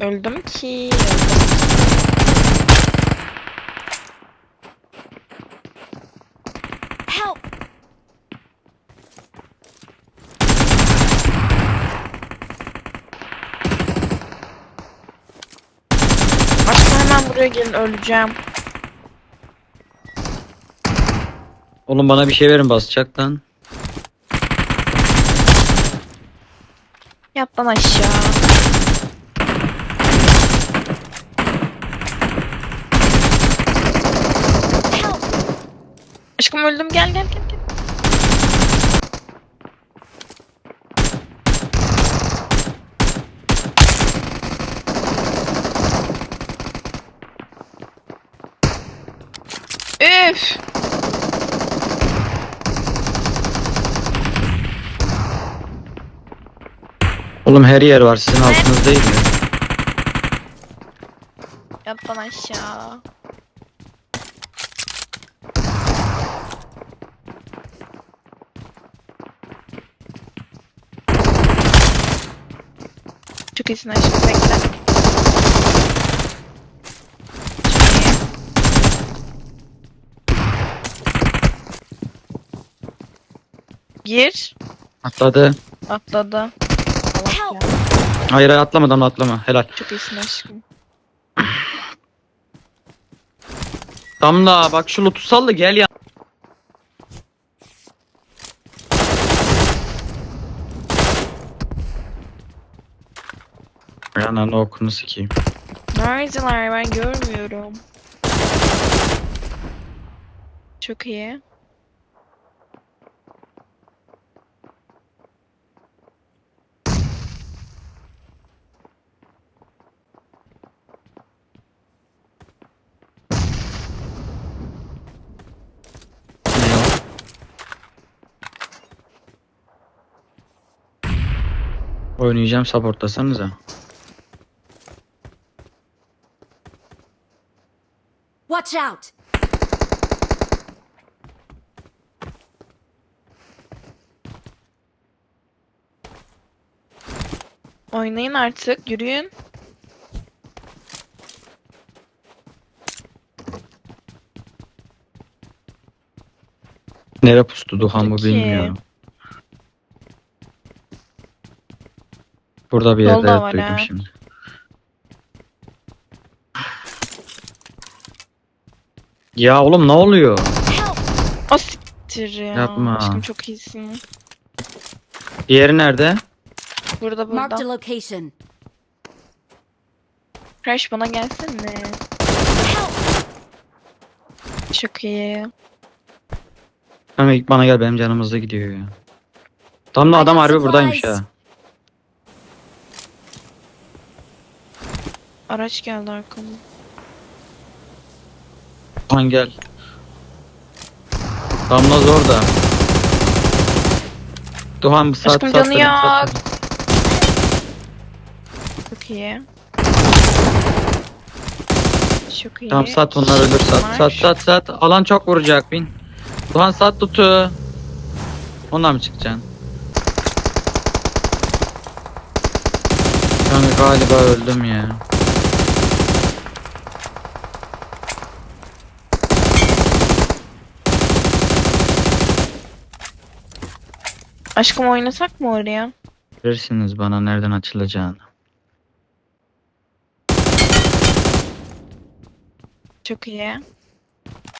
Öldüm ki. Help! Aşkım hemen buraya gelin öleceğim. Oğlum bana bir şey verin basacak lan. Lan aşağı. Help! Aşkım öldüm gel gel gel gel. Üf. Oğlum her yer var sizin altınız değil mi? Yat lan aşağı. İyisin aşkım bekle. Gir. Atladı. Atladı. Allah Help! ya. Hayır hayır atlamadan atlama. Helal. Çok iyisin aşkım. Damla bak şu loot'u sal da gel ya. Ananı okunu sikeyim. Neredeler ben görmüyorum. Çok iyi. Oynayacağım supportlasanıza. Watch out! Oynayın artık yürüyün. Nere pustu Duhan Peki. bilmiyorum. Burada bir Yolda yerde var duydum ha. şimdi. Ya oğlum ne oluyor? Help! O siktir ya. Yapma. Aşkım çok iyisin. Diğeri nerede? Burada Marked a burada. location. Crash bana gelsene. Help! Çok iyi. Kanka ilk bana gel benim canımızda gidiyor ya. Tam da adam harbi buradaymış ha. Araç geldi arkama. Duhan gel. Damla zor da. Duhan bu saat Aşkım canı yok. Çok iyi. Çok iyi. Tamam sat onlar ölür sat Var. sat sat sat. Alan çok vuracak bin. Duhan sat tutu. Ondan mı çıkacaksın? Kanka galiba öldüm ya. Aşkım oynasak mı oraya? Verirsiniz bana nereden açılacağını. Çok iyi.